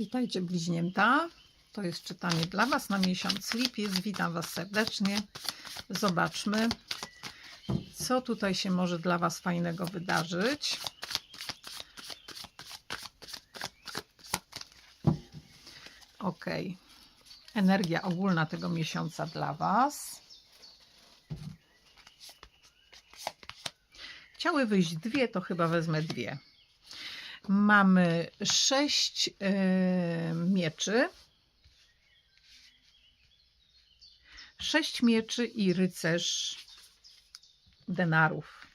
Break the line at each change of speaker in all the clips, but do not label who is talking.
Witajcie bliźnięta. To jest czytanie dla Was na miesiąc lipiec. Witam Was serdecznie. Zobaczmy, co tutaj się może dla Was fajnego wydarzyć. Ok. Energia ogólna tego miesiąca dla Was. Chciały wyjść dwie, to chyba wezmę dwie. Mamy sześć e, mieczy. Sześć mieczy i rycerz denarów.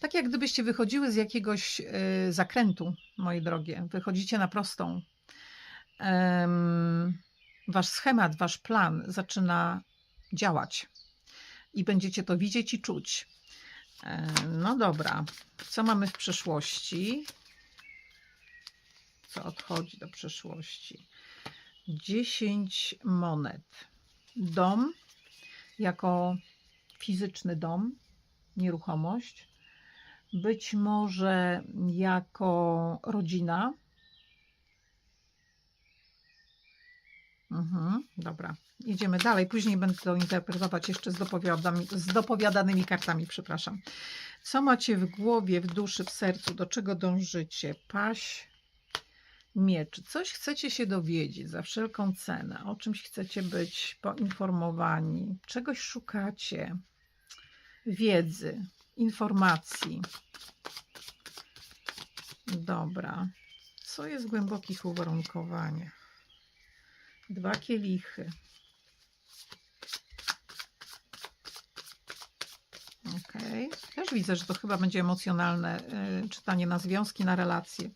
Tak jak gdybyście wychodziły z jakiegoś e, zakrętu, moje drogie. Wychodzicie na prostą. Wasz schemat, wasz plan zaczyna działać. I będziecie to widzieć i czuć. E, No dobra, co mamy w przeszłości? Co odchodzi do przeszłości? 10 monet. Dom jako fizyczny dom, nieruchomość. Być może jako rodzina. Mhm, dobra, idziemy dalej. Później będę to interpretować jeszcze z, z dopowiadanymi kartami, przepraszam. Co macie w głowie, w duszy, w sercu? Do czego dążycie? Paś, miecz. Coś chcecie się dowiedzieć za wszelką cenę. O czymś chcecie być poinformowani. Czegoś szukacie. Wiedzy, informacji. Dobra. Co jest w głębokich uwarunkowaniach? Dwa kielichy. Okej. Też widzę, że to chyba będzie emocjonalne y, czytanie na związki, na relacje.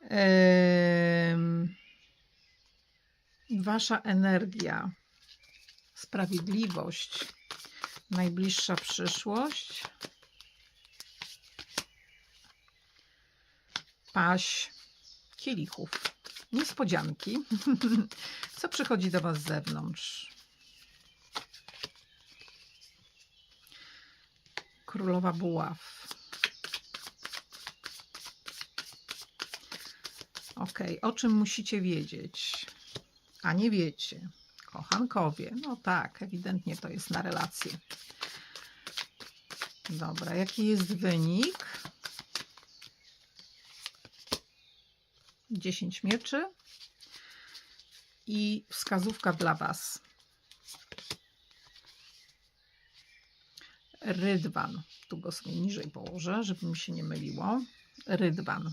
Em, Wasza energia, sprawiedliwość, najbliższa przyszłość. Paść kielichów. Niespodzianki. Co przychodzi do Was z zewnątrz? Królowa buław. Ok, o czym musicie wiedzieć? A nie wiecie. Kochankowie. No tak, ewidentnie to jest na relację. Dobra, jaki jest wynik? 10 mieczy i wskazówka dla Was. Rydwan. Tu go sobie niżej położę, żeby mi się nie myliło. Rydwan.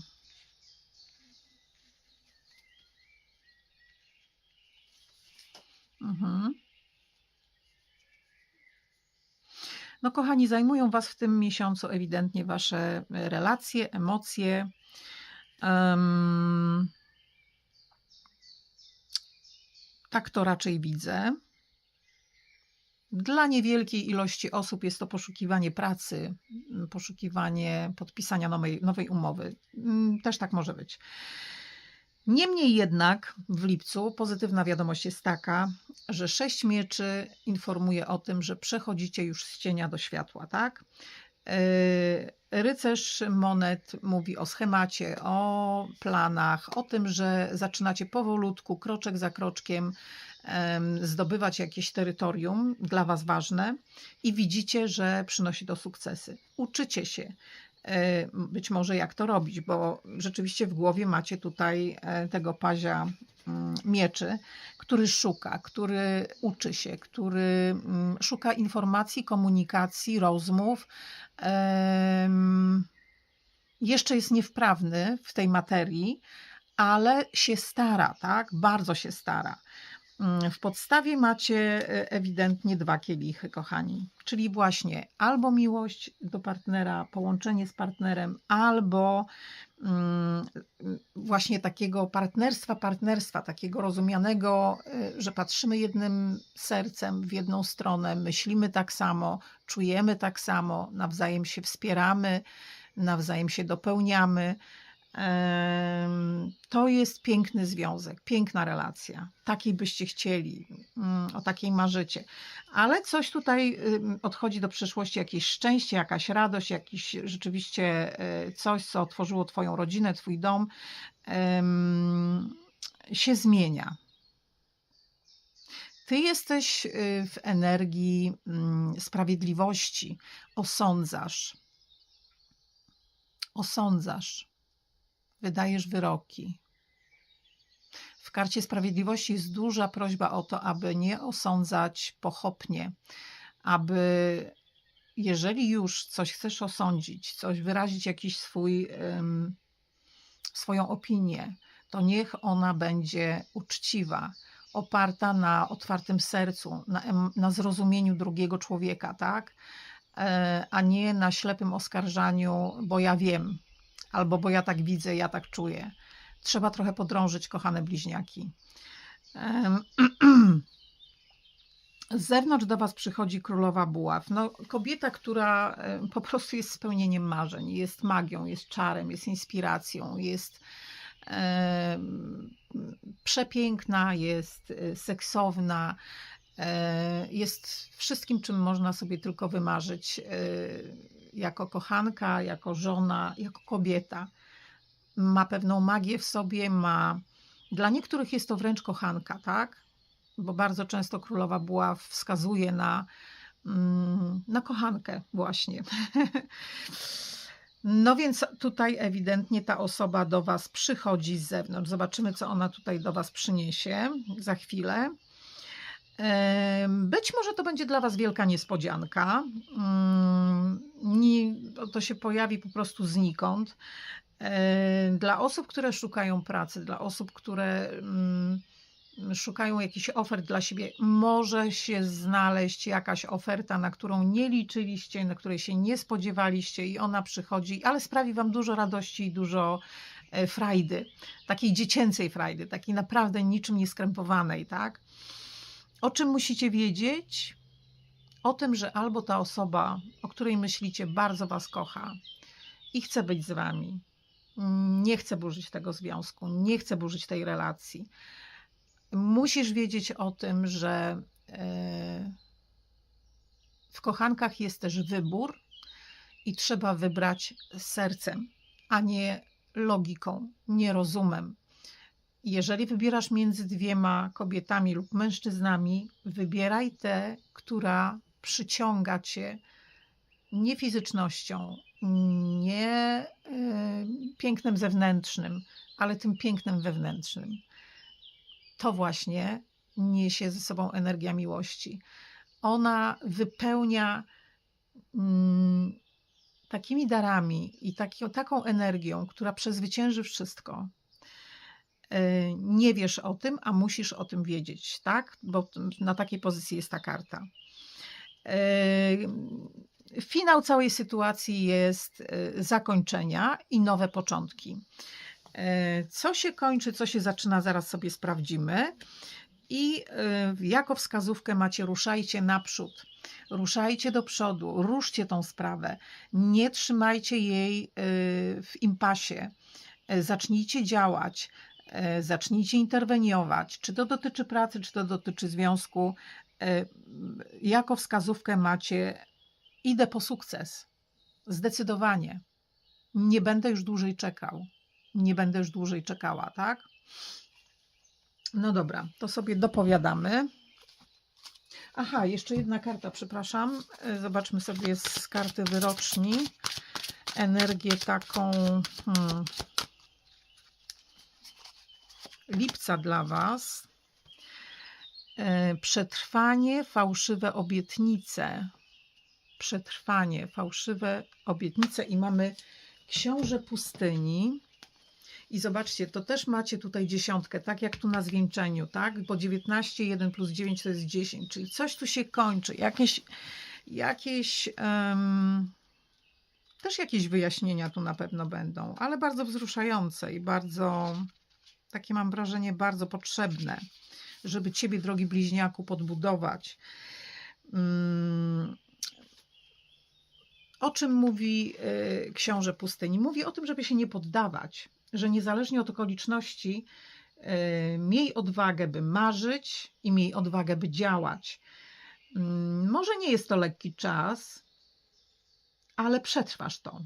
Mhm. No, kochani, zajmują Was w tym miesiącu ewidentnie Wasze relacje, emocje. Em, tak to raczej widzę. Dla niewielkiej ilości osób jest to poszukiwanie pracy, m, poszukiwanie podpisania nowej, nowej umowy. Mm, Też tak może być. Niemniej jednak w lipcu pozytywna wiadomość jest taka, że sześć mieczy informuje o tym, że przechodzicie już z cienia do światła, tak? Yy, Rycerz monet mówi o schemacie, o planach, o tym, że zaczynacie powolutku, kroczek za kroczkiem em, zdobywać jakieś terytorium dla Was ważne i widzicie, że przynosi to sukcesy. Uczycie się e, być może jak to robić, bo rzeczywiście w głowie macie tutaj e, tego pazia mieczy, który szuka, który uczy się, który mm, szuka informacji, komunikacji, rozmów. Jeszcze jest niewprawny w tej materii, ale się stara, tak? Bardzo się stara. Mm, W podstawie macie e, ewidentnie dwa kielichy, kochani. Czyli właśnie albo miłość do partnera, połączenie z partnerem, albo mm, właśnie takiego partnerstwa, partnerstwa, takiego rozumianego, y, że patrzymy jednym sercem w jedną stronę, myślimy tak samo, czujemy tak samo, nawzajem się wspieramy, nawzajem się dopełniamy. To jest piękny związek, piękna relacja. Takiej byście chcieli, mm, o takiej marzycie. Ale coś tutaj odchodzi do przyszłości, jakieś szczęście, jakaś radość, jakiś rzeczywiście e, coś, co otworzyło Twoją rodzinę, Twój dom, się zmienia. Ty jesteś y, w energii mm, sprawiedliwości, osądzasz. Osądzasz, wydajesz wyroki. W karcie sprawiedliwości jest duża prośba o to, aby nie osądzać pochopnie, aby jeżeli już coś chcesz osądzić, coś wyrazić jakiś swój, ym, swoją opinię, to niech ona będzie uczciwa, oparta na otwartym sercu, na, na zrozumieniu drugiego człowieka, tak? E, A nie na ślepym oskarżaniu, bo ja wiem, albo bo ja tak widzę, ja tak czuję. Trzeba trochę podrążyć, kochane bliźniaki. Z zewnątrz do Was przychodzi królowa buław. No, kobieta, która e, po prostu jest spełnieniem marzeń, jest magią, jest czarem, jest inspiracją, jest em, przepiękna, jest e, seksowna, e, jest wszystkim, czym można sobie tylko wymarzyć e, jako kochanka, jako żona, jako kobieta. Ma pewną magię w sobie, ma. Dla niektórych jest to wręcz kochanka, tak? Bo bardzo często królowa była wskazuje na, mm, na kochankę, właśnie. No więc tutaj ewidentnie ta osoba do Was przychodzi z zewnątrz. Zobaczymy, co ona tutaj do Was przyniesie za chwilę. Być może to będzie dla Was wielka niespodzianka. Nie, to się pojawi po prostu znikąd. E, Dla osób, które szukają pracy, dla osób, które mm, szukają jakichś ofert dla siebie, może się znaleźć jakaś oferta, na którą nie liczyliście, na której się nie spodziewaliście i ona przychodzi, ale sprawi Wam dużo radości i dużo e, frajdy, takiej dziecięcej frajdy, takiej naprawdę niczym nieskrępowanej, tak? O czym musicie wiedzieć? O tym, że albo ta osoba, o której myślicie, bardzo Was kocha i chce być z Wami, nie chce burzyć tego związku, nie chce burzyć tej relacji. Musisz wiedzieć o tym, że e, w kochankach jest też wybór i trzeba wybrać sercem, a nie logiką, nie rozumem. Jeżeli wybierasz między dwiema kobietami lub mężczyznami, wybieraj tę, która przyciąga cię nie fizycznością, nie e, pięknem zewnętrznym, ale tym pięknem wewnętrznym. To właśnie niesie ze sobą energia miłości. Ona wypełnia mm, takimi darami i taki, taką energią, która przezwycięży wszystko. E, Nie wiesz o tym, a musisz o tym wiedzieć, tak? Bo na takiej pozycji jest ta karta. E, Finał całej sytuacji jest e, zakończenia i nowe początki. E, Co się kończy, co się zaczyna, zaraz sobie sprawdzimy. I jako wskazówkę macie ruszajcie naprzód, ruszajcie do przodu, ruszcie tą sprawę, nie trzymajcie jej w impasie, zacznijcie działać, zacznijcie interweniować, czy to dotyczy pracy, czy to dotyczy związku. E, Jako wskazówkę macie idę po sukces, zdecydowanie. Nie będę już dłużej czekał, nie będę już dłużej czekała, tak? No dobra, to sobie dopowiadamy. Aha, jeszcze jedna karta, przepraszam. E, Zobaczmy sobie z karty wyroczni energię taką hmm, lipca dla Was. E, Przetrwanie, fałszywe obietnice. Przetrwanie, fałszywe obietnice i mamy książę pustyni. I zobaczcie, to też macie tutaj dziesiątkę, tak jak tu na zwieńczeniu, tak? Bo 19, 1 plus 9 to jest 10, czyli coś tu się kończy, jakieś, jakieś em, też jakieś wyjaśnienia tu na pewno będą, ale bardzo wzruszające i bardzo, takie mam wrażenie, bardzo potrzebne, żeby Ciebie, drogi bliźniaku, podbudować. Mm, o czym mówi y, książę pustyni? Mówi o tym, żeby się nie poddawać, że niezależnie od okoliczności, e, miej odwagę, by marzyć i miej odwagę, by działać. Mm, Może nie jest to lekki czas, ale przetrwasz to.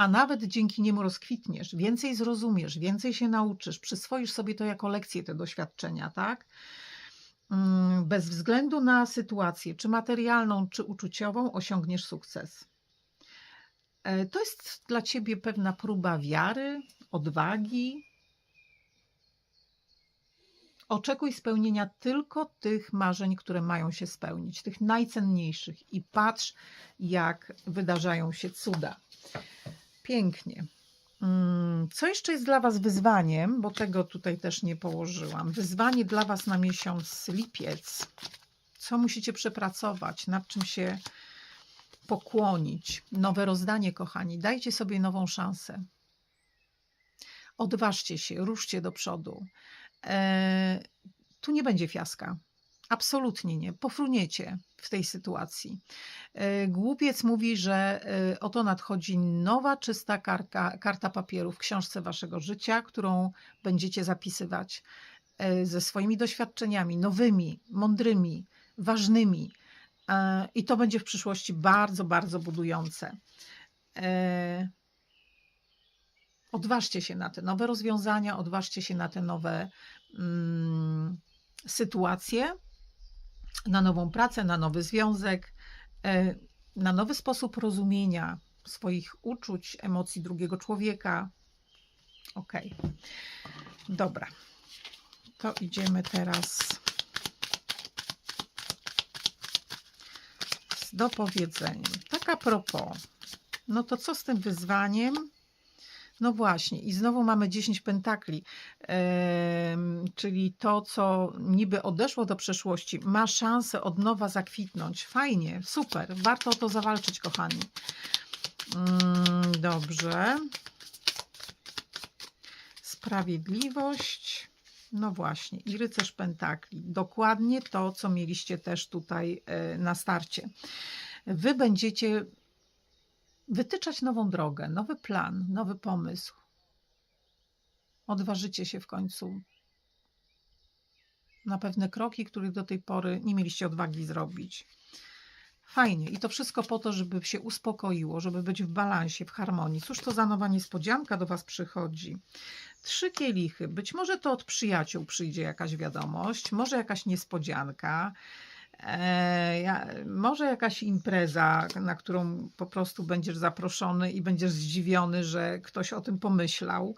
A nawet dzięki niemu rozkwitniesz, więcej zrozumiesz, więcej się nauczysz, przyswoisz sobie to jako lekcję, te doświadczenia, tak? Mm, Bez względu na sytuację, czy materialną, czy uczuciową, osiągniesz sukces. E, To jest dla ciebie pewna próba wiary, odwagi. Oczekuj spełnienia tylko tych marzeń, które mają się spełnić, tych najcenniejszych, i patrz, jak wydarzają się cuda. Pięknie. Mm, Co jeszcze jest dla Was wyzwaniem, bo tego tutaj też nie położyłam. Wyzwanie dla Was na miesiąc lipiec. Co musicie przepracować, nad czym się pokłonić. Nowe rozdanie, kochani. Dajcie sobie nową szansę. Odważcie się, ruszcie do przodu. E, tu nie będzie fiaska. Absolutnie nie. Pofruniecie w tej sytuacji. E, Głupiec mówi, że e, oto nadchodzi nowa, czysta karta, karta papieru w książce waszego życia, którą będziecie zapisywać e, ze swoimi doświadczeniami, nowymi, mądrymi, ważnymi. I to będzie w przyszłości bardzo, bardzo budujące. Odważcie się na te nowe rozwiązania, odważcie się na te nowe mm, sytuacje, na nową pracę, na nowy związek, e, na nowy sposób rozumienia swoich uczuć, emocji drugiego człowieka. Ok. Dobra. To idziemy teraz z dopowiedzeniem. Tak a propos, no to co z tym wyzwaniem? No właśnie, i znowu mamy 10 pentakli, czyli to, co niby odeszło do przeszłości, ma szansę od nowa zakwitnąć. Fajnie, super, warto o to zawalczyć, kochani. Mm, Dobrze. Sprawiedliwość. No właśnie, i rycerz pentakli. Dokładnie to, co mieliście też tutaj e, na starcie. Wy będziecie wytyczać nową drogę, nowy plan, nowy pomysł. Odważycie się w końcu na pewne kroki, których do tej pory nie mieliście odwagi zrobić. Fajnie. I to wszystko po to, żeby się uspokoiło, żeby być w balansie, w harmonii. Cóż to za nowa niespodzianka do Was przychodzi? Trzy kielichy. Być może to od przyjaciół przyjdzie jakaś wiadomość, może jakaś niespodzianka. E, może jakaś impreza, na którą po prostu będziesz zaproszony i będziesz zdziwiony, że ktoś o tym pomyślał.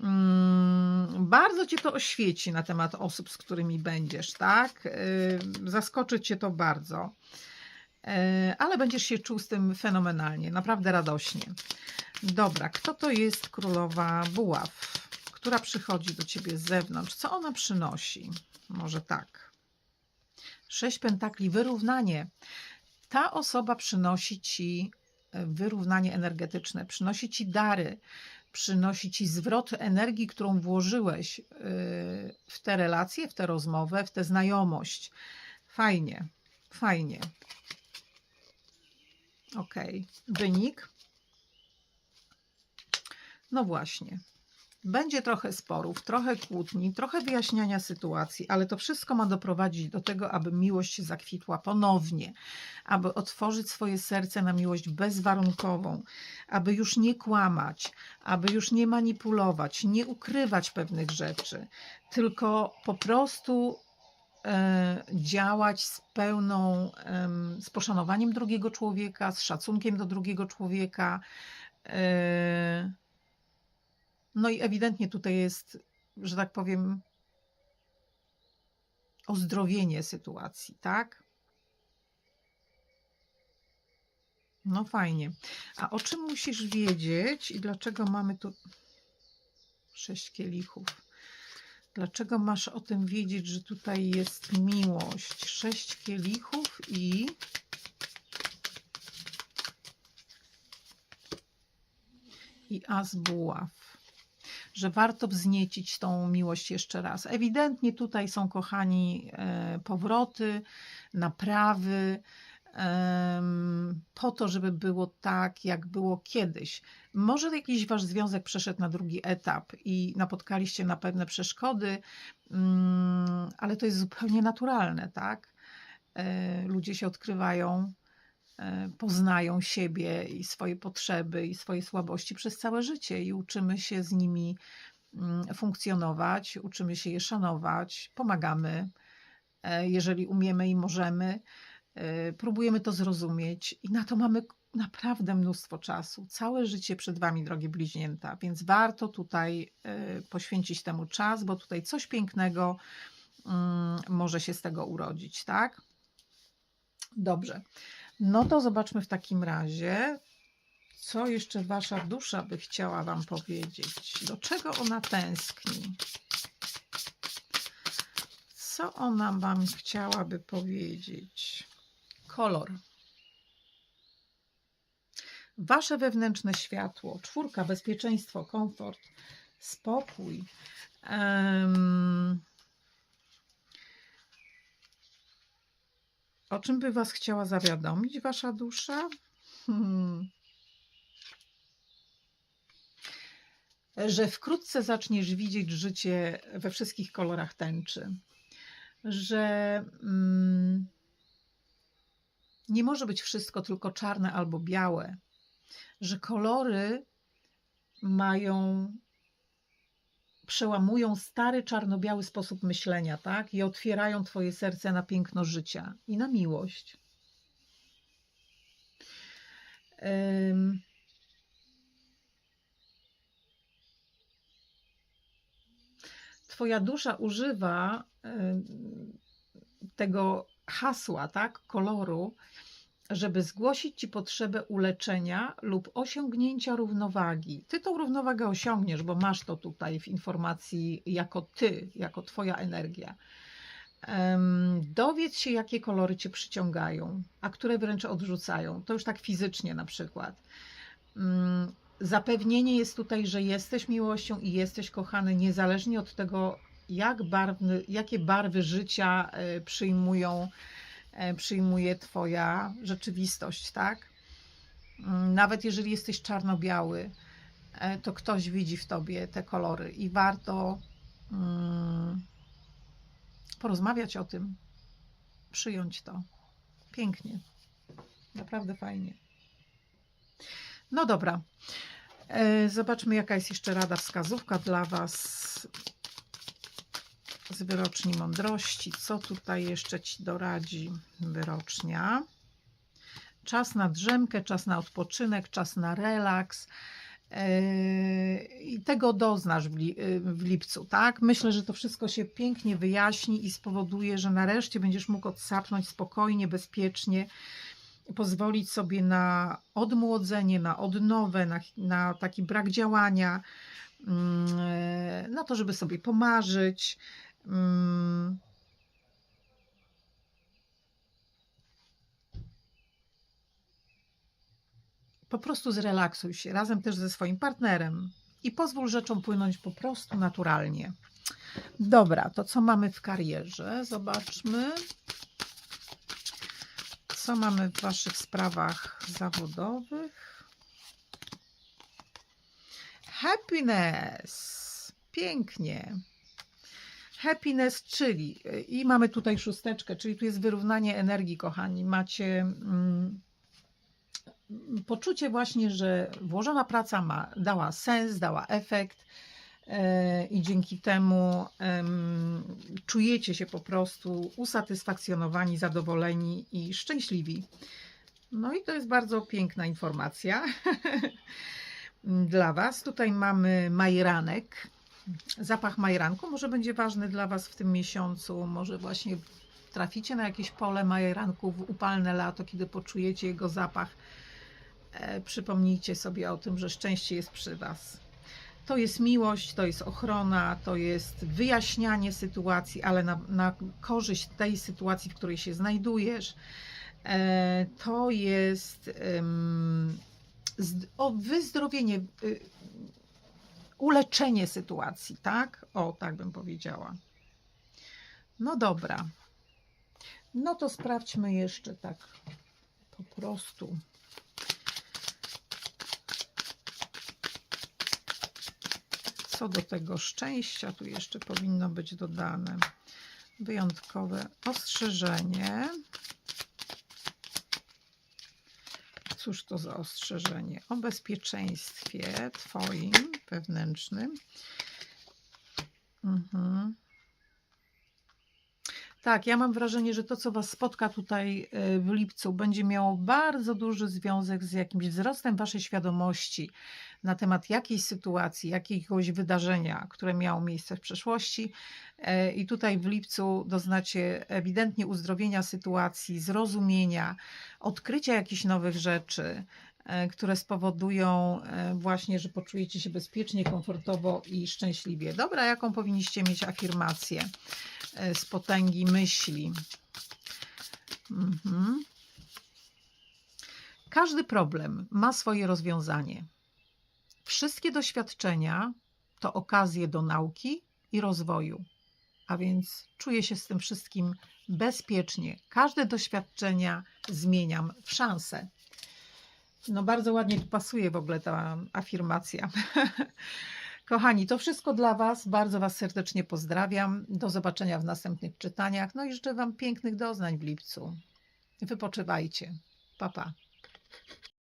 Mm, Bardzo cię to oświeci na temat osób, z którymi będziesz, tak? Y, Zaskoczy cię to bardzo. E, Ale będziesz się czuł z tym fenomenalnie, naprawdę radośnie. Dobra, kto to jest królowa buław, która przychodzi do ciebie z zewnątrz? Co ona przynosi? Może tak. Sześć pentakli, wyrównanie. Ta osoba przynosi ci e, wyrównanie energetyczne, przynosi ci dary, przynosi ci zwrot energii, którą włożyłeś yy, w te relacje, w tę rozmowę, w tę znajomość. Fajnie, fajnie. Ok, wynik. No właśnie. Będzie trochę sporów, trochę kłótni, trochę wyjaśniania sytuacji, ale to wszystko ma doprowadzić do tego, aby miłość zakwitła ponownie, aby otworzyć swoje serce na miłość bezwarunkową, aby już nie kłamać, aby już nie manipulować, nie ukrywać pewnych rzeczy, tylko po prostu e, działać z pełną, z poszanowaniem drugiego człowieka, z szacunkiem do drugiego człowieka. No i ewidentnie tutaj jest, że tak powiem, ozdrowienie sytuacji, tak? No fajnie. A o czym musisz wiedzieć i dlaczego mamy tu sześć kielichów? Dlaczego masz o tym wiedzieć, że tutaj jest miłość? Sześć kielichów i i as buław że warto wzniecić tą miłość jeszcze raz. Ewidentnie tutaj są, kochani, e, powroty, naprawy, po to, żeby było tak, jak było kiedyś. Może jakiś wasz związek przeszedł na drugi etap i napotkaliście na pewne przeszkody, mm, ale to jest zupełnie naturalne, tak? E, Ludzie się odkrywają, poznają siebie i swoje potrzeby i swoje słabości przez całe życie i uczymy się z nimi mm, funkcjonować, uczymy się je szanować, pomagamy, e, jeżeli umiemy i możemy. E, Próbujemy to zrozumieć i na to mamy naprawdę mnóstwo czasu. Całe życie przed Wami, drogie bliźnięta, więc warto tutaj e, poświęcić temu czas, bo tutaj coś pięknego mm, może się z tego urodzić, tak? Dobrze. No to zobaczmy w takim razie, co jeszcze Wasza dusza by chciała Wam powiedzieć. Do czego ona tęskni? Co ona Wam chciałaby powiedzieć? Kolor. Wasze wewnętrzne światło, czwórka, bezpieczeństwo, komfort, spokój. Em, o czym by Was chciała zawiadomić Wasza dusza? Hmm. Że wkrótce zaczniesz widzieć życie we wszystkich kolorach tęczy. Że mm, nie może być wszystko tylko czarne albo białe. Że kolory mają przełamują stary czarno-biały sposób myślenia, tak? I otwierają twoje serce na piękno życia i na miłość. Ym, Twoja dusza używa tego hasła, tak, koloru, żeby zgłosić Ci potrzebę uleczenia lub osiągnięcia równowagi. Ty tą równowagę osiągniesz, bo masz to tutaj w informacji jako Ty, jako Twoja energia. Dowiedz się, jakie kolory Cię przyciągają, a które wręcz odrzucają. To już tak fizycznie na przykład. Mm, Zapewnienie jest tutaj, że jesteś miłością i jesteś kochany, niezależnie od tego, jak barwny, jakie barwy życia e, przyjmują przyjmuje Twoja rzeczywistość, tak? Mm, Nawet jeżeli jesteś czarno-biały, e, to ktoś widzi w Tobie te kolory i warto mm, porozmawiać o tym, przyjąć to. Pięknie. Naprawdę fajnie. No dobra. E, Zobaczmy, jaka jest jeszcze rada, wskazówka dla Was z wyroczni mądrości. Co tutaj jeszcze Ci doradzi wyrocznia? Czas na drzemkę, czas na odpoczynek, czas na relaks. Yy, I tego doznasz yy, w lipcu, tak? Myślę, że to wszystko się pięknie wyjaśni i spowoduje, że nareszcie będziesz mógł odsapnąć spokojnie, bezpiecznie, pozwolić sobie na odmłodzenie, na odnowę, na, na taki brak działania, yy, na to, żeby sobie pomarzyć. Mm. Po prostu zrelaksuj się razem też ze swoim partnerem i pozwól rzeczom płynąć po prostu naturalnie. Dobra, to co mamy w karierze? Zobaczmy. Co mamy w Waszych sprawach zawodowych? Happiness. Pięknie. Happiness, czyli i mamy tutaj szósteczkę, czyli tu jest wyrównanie energii, kochani. Macie mm, poczucie właśnie, że włożona praca ma, dała sens, dała efekt e, i dzięki temu em, czujecie się po prostu usatysfakcjonowani, zadowoleni i szczęśliwi. No i to jest bardzo piękna informacja dla Was. Tutaj mamy majranek. Zapach majranku może będzie ważny dla Was w tym miesiącu. Może właśnie traficie na jakieś pole majranku w upalne lato, kiedy poczujecie jego zapach. E, przypomnijcie sobie o tym, że szczęście jest przy Was. To jest miłość, to jest ochrona, to jest wyjaśnianie sytuacji, ale na, na korzyść tej sytuacji, w której się znajdujesz. E, To jest o wyzdrowienie, y, uleczenie sytuacji, tak? O, tak bym powiedziała. No dobra. No to sprawdźmy jeszcze tak po prostu. Co do tego szczęścia, tu jeszcze powinno być dodane wyjątkowe ostrzeżenie. Cóż to za ostrzeżenie? O bezpieczeństwie Twoim wewnętrznym. Mhm. Tak, ja mam wrażenie, że to, co Was spotka tutaj y, w lipcu, będzie miało bardzo duży związek z jakimś wzrostem Waszej świadomości na temat jakiejś sytuacji, jakiegoś wydarzenia, które miało miejsce w przeszłości. E, I tutaj w lipcu doznacie ewidentnie uzdrowienia sytuacji, zrozumienia, odkrycia jakichś nowych rzeczy, e, które spowodują e, właśnie, że poczujecie się bezpiecznie, komfortowo i szczęśliwie. Dobra, jaką powinniście mieć afirmację z potęgi myśli? Mhm. Każdy problem ma swoje rozwiązanie. Wszystkie doświadczenia to okazje do nauki i rozwoju. A więc czuję się z tym wszystkim bezpiecznie. Każde doświadczenia zmieniam w szansę. No bardzo ładnie tu pasuje w ogóle ta afirmacja. Kochani, to wszystko dla Was. Bardzo Was serdecznie pozdrawiam. Do zobaczenia w następnych czytaniach. No i życzę Wam pięknych doznań w lipcu. Wypoczywajcie. Pa, pa.